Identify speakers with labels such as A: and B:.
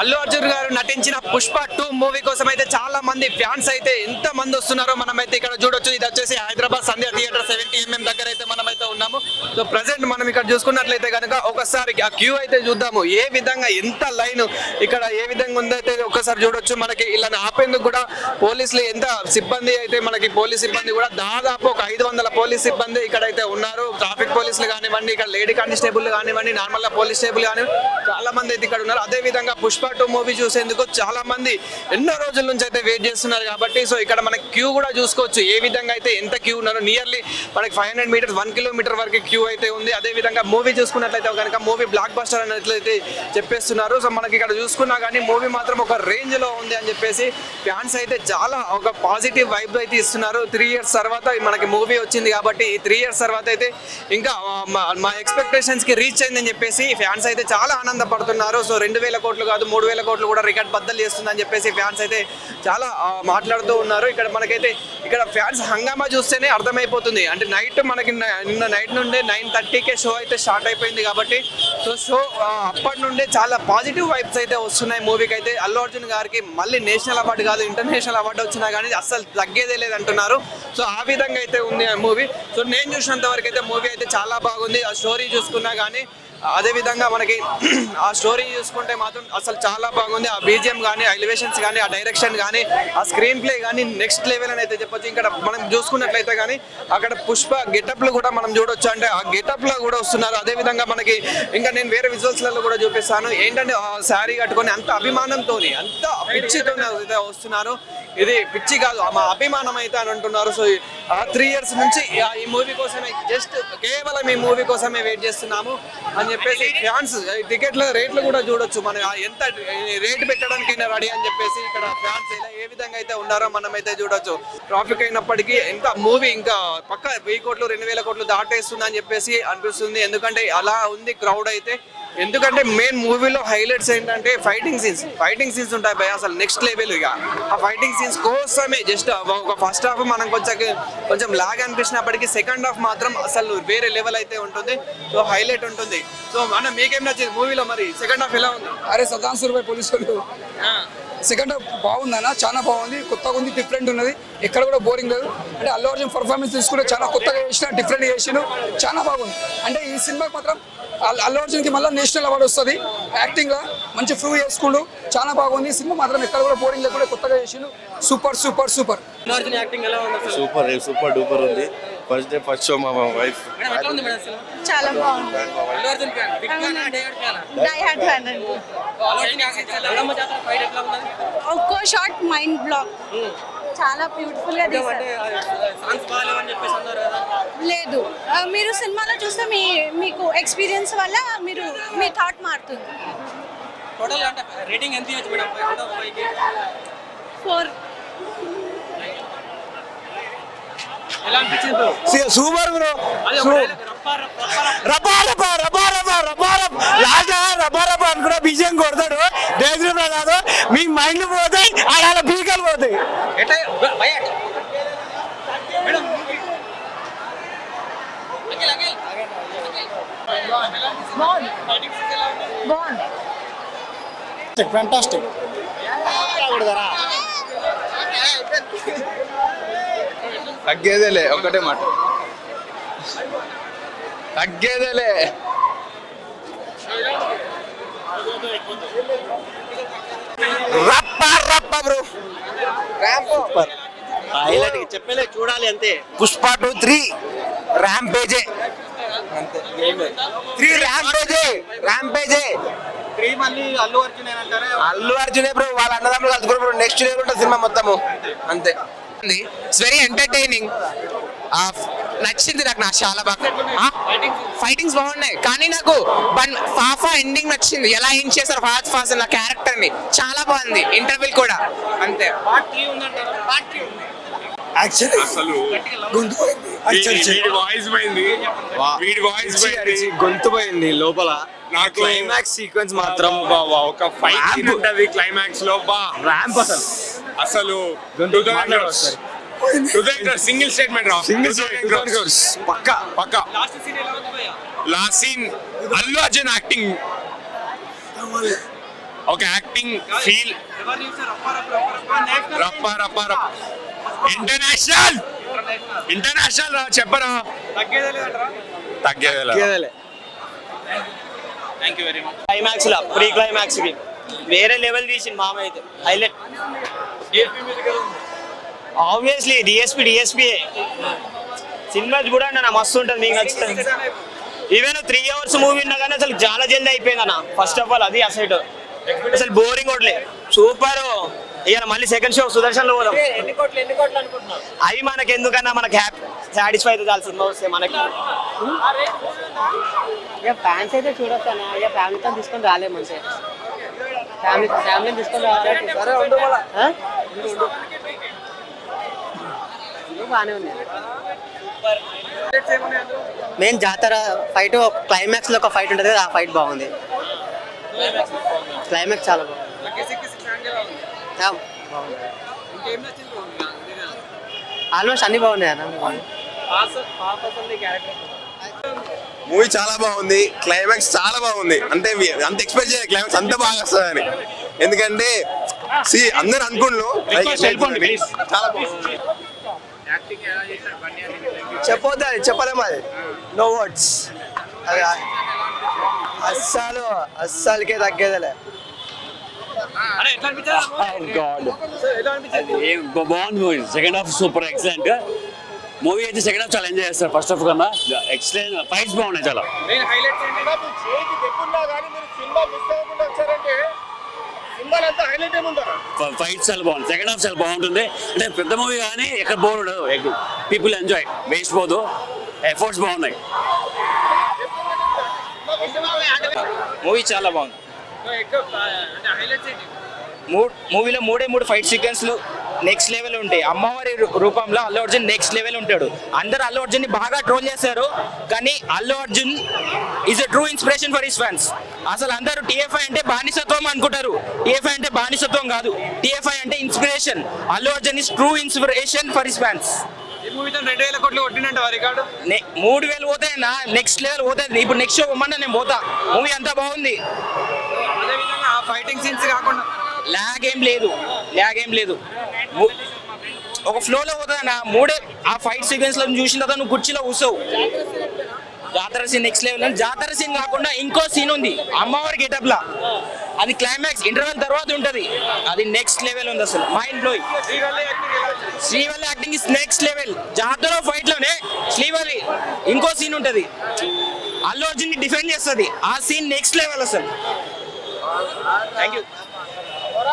A: అల్లు అర్జున్ గారు నటించిన Pushpa two movie కోసం అయితే చాలా మంది ఫ్యాన్స్ అయితే ఎంత మంది వస్తున్నారో మనం అయితే ఇక్కడ చూడొచ్చు. ఇది వచ్చేసి Hyderabad Sandhya theatre seventy MM దగ్గర అయితే మనం అయితే ఉన్నాము. సో ప్రజెంట్ మనం ఇక్కడ చూసుకున్నట్లయితే కనుక ఒకసారి ఆ క్యూ అయితే చూద్దాము. ఏ విధంగా ఎంత లైన్ ఇక్కడ ఏ విధంగా ఉందైతే ఒకసారి చూడొచ్చు. మనకి ఇలా ఆపేందుకు కూడా పోలీసులు ఎంత సిబ్బంది అయితే మనకి పోలీస్ సిబ్బంది కూడా దాదాపు ఒక ఐదు వందల పోలీస్ సిబ్బంది ఇక్కడ అయితే ఉన్నారు. ట్రాఫిక్ పోలీసులు కానివ్వండి ఇక్కడ లేడీ కానిస్టేబుల్ కానివ్వండి నార్మల్ పోలీస్ స్టేబుల్ కానివ్వండి చాలా మంది అయితే ఇక్కడ ఉన్నారు. అదే విధంగా పుష్ప టూ మూవీ చూసేందుకు చాలా మంది ఎన్నో రోజుల నుంచి అయితే వెయిట్ చేస్తున్నారు కాబట్టి సో ఇక్కడ మనకి క్యూ కూడా చూసుకోవచ్చు. ఏ విధంగా అయితే ఎంత క్యూ ఉన్నారో నియర్లీ మనకి five hundred meters one kilometer వరకు క్యూ అయితే ఉంది. అదే విధంగా మూవీ చూసుకున్నట్లయితే కనుక మూవీ బ్లాక్ బస్టర్ అన్నట్లయితే చెప్పేస్తున్నారు. సో మనకి ఇక్కడ చూసుకున్నా కానీ మూవీ మాత్రం ఒక రేంజ్లో ఉంది అని చెప్పేసి ఫ్యాన్స్ అయితే చాలా ఒక పాజిటివ్ వైబ్ అయితే ఇస్తున్నారు. త్రీ ఇయర్స్ తర్వాత మనకి మూవీ వచ్చింది కాబట్టి ఈ త్రీ ఇయర్స్ తర్వాత అయితే ఇంకా మా- మా ఎక్స్పెక్టేషన్స్కి రీచ్ అయిందని చెప్పేసి ఫ్యాన్స్ అయితే చాలా ఆనందపడుతున్నారు. సో రెండు వేల కోట్లు కాదు మూడు వేల కోట్లు కూడా రికార్డ్ బద్దలు చేస్తుందని చెప్పేసి ఫ్యాన్స్ అయితే చాలా మాట్లాడుతూ ఉన్నారు. ఇక్కడ మనకైతే ఇక్కడ ఫ్యాన్స్ హంగామా చూస్తేనే అర్థమైపోతుంది. అంటే నైట్ మనకి నిన్న నైట్ నుండే నైన్ థర్టీకే షో అయితే స్టార్ట్ అయిపోయింది కాబట్టి సో షో అప్పటి నుండే చాలా పాజిటివ్ వైబ్స్ అయితే వస్తున్నాయి మూవీకి అయితే. అల్లు అర్జున్ గారికి మళ్ళీ నేషనల్ అవార్డు కాదు ఇంటర్నేషనల్ అవార్డు వచ్చినా కానీ అస్సలు తగ్గేదే లేదంటున్నారు. సో ఆ విధంగా అయితే ఉంది ఆ మూవీ. సో నేను చూసినంత వరకు అయితే మూవీ అయితే చాలా బాగుంది. ఆ స్టోరీ చూసుకున్నా కానీ అదే విధంగా మనకి ఆ స్టోరీ చూసుకుంటే మాత్రం అసలు చాలా బాగుంది. ఆ బీజిఎం కానీ ఆ ఎలివేషన్స్ కానీ ఆ డైరెక్షన్ కానీ ఆ స్క్రీన్ ప్లే కానీ నెక్స్ట్ లెవెల్ అని అయితే చెప్పొచ్చు. ఇక్కడ మనం చూసుకున్నట్లయితే కానీ అక్కడ పుష్ప గెటప్లు కూడా మనం చూడొచ్చు. అంటే ఆ గెటప్లో కూడా వస్తున్నారు. అదే విధంగా మనకి ఇంకా నేను వేరే విజువల్స్లలో కూడా చూపిస్తాను. ఏంటంటే ఆ శారీ కట్టుకొని అంత అభిమానంతో అంత పిచ్చితో అయితే వస్తున్నారు. ఇది పిచ్చి కాదు మా అభిమానం అయితే అని అంటున్నారు. సో ఆ త్రీ ఇయర్స్ నుంచి ఆ ఈ మూవీ కోసమే జస్ట్ కేవలం ఈ మూవీ కోసమే వెయిట్ చేస్తున్నాము. అని చెప్పేసి ఫ్యాన్స్ టికెట్ల రేట్లు కూడా చూడొచ్చు. మనం ఎంత రేట్ పెట్టడానికి రెడీ అని చెప్పేసి ఇక్కడ ఫ్యాన్స్ ఇలా ఏ విధంగా అయితే ఉన్నారో మనం అయితే చూడొచ్చు. ట్రాఫిక్ అయినప్పటికీ ఎంత మూవీ ఇంకా పక్క వెయ్యి కోట్లు రెండు వేల కోట్లు దాటేస్తుంది అని చెప్పేసి అనిపిస్తుంది. ఎందుకంటే అలా ఉంది క్రౌడ్ అయితే. ఎందుకంటే మెయిన్ మూవీలో హైలైట్స్ ఏంటంటే ఫైటింగ్ సీన్స్ ఫైటింగ్ సీన్స్ ఉంటాయి భయ అసలు నెక్స్ట్ లెవెల్ ఇక. ఆ ఫైటింగ్ సీన్స్ కోసమే. జస్ట్ ఒక ఫస్ట్ హాఫ్ మనం కొంచెం కొంచెం లాగ్ అనిపించినప్పటికీ సెకండ్ హాఫ్ మాత్రం అసలు వేరే లెవెల్ అయితే ఉంటుంది. సో హైలైట్ ఉంటుంది. సో మన మీకేం నచ్చింది మూవీలో మరి? సెకండ్ హాఫ్ ఎలా ఉంది?
B: అరే సదాం సూర్యపై పోలీసు వాళ్ళు. సెకండ్ హాఫ్ బాగుందన్న చాలా బాగుంది. కొత్తగా ఉంది డిఫరెంట్ ఉన్నది. ఎక్కడ కూడా బోరింగ్ లేదు. అంటే అల్లు అర్జున్ పర్ఫార్మెన్స్ తీసుకుంటే చాలా కొత్తగా చేసిన డిఫరెంట్ చేసిన చాలా బాగుంది. అంటే ఈ సినిమాకి మాత్రం అల్లు అర్జున్కి మళ్ళీ నేషనల్ అవార్డు వస్తుంది. యాక్టింగ్లో మంచి ప్రూవ్ చేసుకుంటూ చాలా బాగుంది. సినిమా మాత్రం ఎక్కడ కూడా బోరింగ్ లేకుండా కొత్తగా చేసిండు. Super super super.
C: Super super duper ఉంది. ఫస్ట్ డే ఫస్ట్ షో మా వైఫ్
D: చాలా బాగుంది. ఒక్కో షాట్ మైండ్ బ్లాక్. చాలా
A: బ్యూటిఫుల్గా
D: తీశారు. లేదు. మీరు సినిమాలో చూస్తే మీ మీకు ఎక్స్పీరియన్స్ వల్ల మీరు మీ థాట్ మారుతుంది.
A: టోటల్ అంటే రేటింగ్ ఎంత ఇవ్వచ్చు మేడం
D: ఫోర్
A: ఎలా అనిపించింది bro?
E: సూపర్ బ్రో రపా రపా రపా రపా రపా రపా లాస్ట్ రపా రపా అని కూడా బిజయం కాదు మీ మైండ్ పోతాయి ఆడ పీకలు పోతాయి. ఫ్యాంటాస్టిక్
C: తగ్గేదేలే ఒకటే మాట. తగ్గేదేలే.
E: రప్ప రప్ప బ్రో సూపర్
F: హైలైట్ చెప్పలే చూడాలి అంతే.
E: Pushpa two three. ర్యాంపేజే త్రీ ర్యాంపేజే ర్యాంపేజే
F: త్రీ మళ్ళీ అల్లు అర్జున్
E: అల్లు అర్జునే బ్రో వాళ్ళ అన్నదమ్ములు కలుసుకుని బ్రో. నెక్స్ట్ ఇయర్ ఉంటుంది సినిమా మొత్తము. అంతే.
G: ఇట్స్ వెరీ ఎంటర్టైనింగ్ నచ్చింది నాకు నాకు చాలా బాగా. ఫైటింగ్స్ బాగున్నాయి. కానీ నాకు వన్ ఫాఫా ఎండింగ్ నచ్చింది. ఎలా ఏం చేశారు? ఫాస్ట్ ఫాస్ట్ నా క్యారెక్టర్ని. చాలా బాగుంది. ఇంటర్వ్యూ కూడా. అంతే.
F: పార్ట్ త్రీ ఉందంటారా పార్ట్ త్రీ ఉంది
E: యాక్చువల్లీ
H: అసలు
E: గొంతు పోయింది.
F: లోపల.
H: నాకు
F: క్లైమాక్స్ సీక్వెన్స్ మాత్రం
H: బా, బా, ఒక ఫైట్. ఉంటది క్లైమాక్స్లో బా
F: ర్యాంప్ అసలు.
H: అసలు సింగిల్ స్టేట్మెంట్ రా.
F: సింగిల్
H: పక్క. పక్క.
A: లాస్ట్ సీన్ ఎలా ఉంది భయ
H: last scene Allu Arjun acting. ఒక యాక్టింగ్ ఫీల్. రప్ప రప్ప రప్ప ఇంటర్నేషనల్ ఇంటర్నేషనల్ రా చెప్పరా. తగ్గేదేలే
F: క్లైమాక్స్ లా ప్రీ క్లైమాక్స్కి. వేరే లెవెల్ తీసింది మామ అయితే. హైలైట్ ఆబ్వియస్లీ డిఎస్పి డిఎస్పి సినిమా కూడా అన్న మస్తు ఉంటుంది మీకు నచ్చుతుంది. ఈవెన్ త్రీ అవర్స్ మూవీ ఉన్నా కానీ అసలు చాలా జల్దీ అయిపోయింది అన్న. ఫస్ట్ ఆఫ్ ఆల్ అది అసైడ్ అసలు బోరింగ్ కొట్లే సూపర్ ఇక మళ్ళీ సెకండ్ షో సుదర్శన్లో పోదాం అవి మనకి ఎందుకన్నా మనకి హ్యాపీ సాటిస్ఫై అయితే చాలు సినిమా వస్తే మనకి.
I: ఇక ఫ్యాన్స్ అయితే చూడొచ్చు అన్న. ఇక ఫ్యామిలీతో తీసుకొని రాలేము అంతే. ఫ్యామిలీ ఫ్యామిలీని తీసుకొని ఉండు. బాగానే ఉంది మెయిన్ జాతర ఫైట్ క్లైమాక్స్లో ఒక ఫైట్ ఉంటుంది కదా ఆ ఫైట్ బాగుంది. క్లైమాక్స్ చాలా బాగుంది. ఆల్మోస్ట్ అన్ని బాగున్నాయి అన్న
C: మూవీ చాలా బాగుంది క్లైమాక్స్ చాలా బాగుంది. అంటే అంత ఎక్స్పెక్ట్ చేయాలి క్లైమాక్స్ అంత బాగా వస్తుందని. ఎందుకంటే సి అందరు అనుకుండ్రు చాలా బాగుంది.
F: చెప్పొద్దు అది చెప్పలేము అది. నో వర్డ్స్ అది అస్సలు అస్సలకే తగ్గేదిలే.
E: బాగుంది movie. Second half super excellent movie అయితే సెకండ్ హాఫ్ చాలా ఎంజాయ్ చేస్తారు. ఫస్ట్ హాఫ్ కన్నా ఎక్సలెంట్ ఫైట్స్ బాగున్నాయి చాలా. ఫైట్స్ చాలా బాగుంది. సెకండ్ హాఫ్ చాలా బాగుంటుంది. అంటే పెద్ద మూవీ కానీ ఎక్కడ బోర్ ఉండదు. పీపుల్ ఎంజాయ్ వేస్ట్ పోదు. ఎఫర్ట్స్ బాగున్నాయి.
F: మూవీ చాలా బాగుంది. మూడు మూవీలో మూడే మూడు ఫైట్ సీక్వెన్స్లు నెక్స్ట్ లెవెల్ ఉంటాయి అమ్మవారి రూపంలో అల్లు అర్జున్ నెక్స్ట్ లెవెల్ ఉంటాడు. అందరు అల్లు అర్జున్ని బాగా ట్రోల్ చేస్తారు కానీ Allu Arjun is a true inspiration for his fans అసలు అందరూ టీఎఫ్ఐ అంటే బానిసత్వం అనుకుంటారు. టీఎఫ్ఐ అంటే బానిసత్వం కాదు. టీఎఫ్ఐ అంటే inspiration Allu Arjun is true inspiration for his fans మూడు వేలు పోతాయన్నా నెక్స్ట్ లెవెల్ పోతాయి ఇప్పుడు నెక్స్ట్ షో ఇవ్వమన్నా నేను పోతా. మూవీ అంతా బాగుంది.
A: ఫైటింగ్ సీన్స్ కాకుండా
F: లాగ్ ఏం లేదు. లాగ్ ఏం లేదు. ఒక ఫ్లోలో పోతుందన్న మూడే ఆ ఫైట్ సీక్వెన్స్లో చూసిన తర్వాత నువ్వు కుర్చీలో కూర్చోవు. జాతర సీన్ నెక్స్ట్ లెవెల్ జాతర సీన్ కాకుండా ఇంకో సీన్ ఉంది. అమ్మవారి గెటప్ లా. అది క్లైమాక్స్ ఇంటర్వెల్ తర్వాత ఉంటది. అది నెక్స్ట్ లెవెల్ ఉంది అసలు. Mind blowing Srivalli acting is next level జాతర ఫైట్లోనే శ్రీవల్లి ఇంకో సీన్ ఉంటది. అల్లు అర్జున్ని డిఫెండ్ చేస్తుంది. ఆ సీన్ నెక్స్ట్ లెవెల్ అసలు. Thank you